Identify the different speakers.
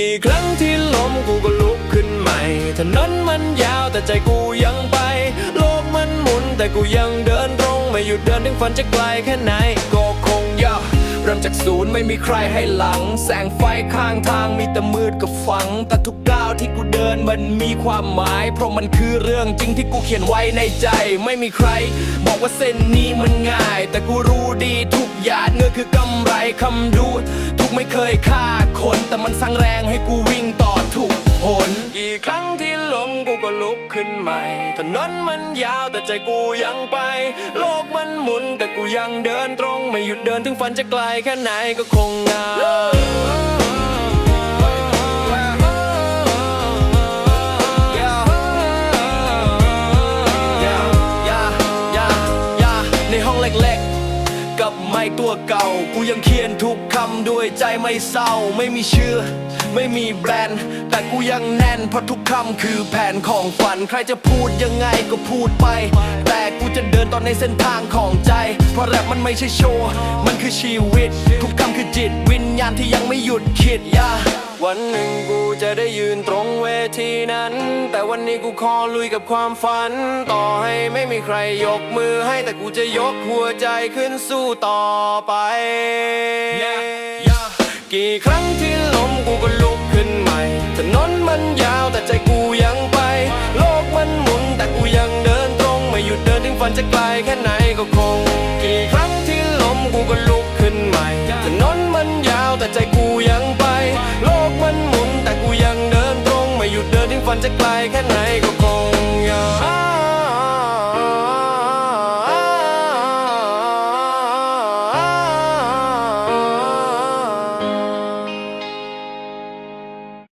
Speaker 1: กี่ครั้งที่ล้มกูก็ลุกขึ้นใหม่ถนนมันยาวแต่ใจกูยังไป โลกมันหมุนแต่กูยังเดินตรง ไม่หยุดเดินถึงฝันจะไกลแค่ไหนก็คงยาก เริ่มจากศูนย์ไม่มีใครให้หลัง แสงไฟข้างทางมีแต่มืดกับฝัง แต่ทุกก้าวที่กูเดินมันมีความหมาย เพราะมันคือเรื่องจริงที่กูเขียนไว้ในใจ ไม่มีใคร บอกว่าเส้นนี้มันง่าย แต่กูรู้ดีทุกหยาดเงื่อคือกำไรคำดูดทุกไม่เคยฆ่าคน แต่มันสร้างแรงให้กูวิ ขึ้นใหม่ถนนมันยาวแต่ใจกูยังไป โลกมันหมุนแต่กูยังเดินตรง ไม่หยุดเดินถึงฝันจะไกลแค่ไหนก็คงงา กับไม้ตัวเก่า กูยังเขียนทุกคำด้วยใจไม่เศร้า ไม่มีชื่อ ไม่มีแบรนด์ แต่กูยังแน่นเพราะทุกคำคือแผนของฝัน ใครจะพูดยังไงก็พูดไป แต่กูจะเดินต่อในเส้นทางของใจ เพราะแรปมันไม่ใช่โชว์ มันคือชีวิต ทุกคำคือจิตวิญญาณที่ยังไม่หยุดคิดยาวันหนึ่งกูจะได้ยืนตรง ทีนั้น แต่วันนี้กูขอลุยกับความฝัน ต่อให้ไม่มีใครยกมือให้แต่กูจะยกหัวใจขึ้นสู้ต่อไปกี่ครั้งที่ล้มกูก็ลุกขึ้นใหม่ถนนมันยาวแต่ใจกูยังไป โลกมันหมุนแต่กูยังเดินตรง ไม่หยุดเดินถึงฝันจะไกลแค่ไหน จะไกลแค่ไหนก็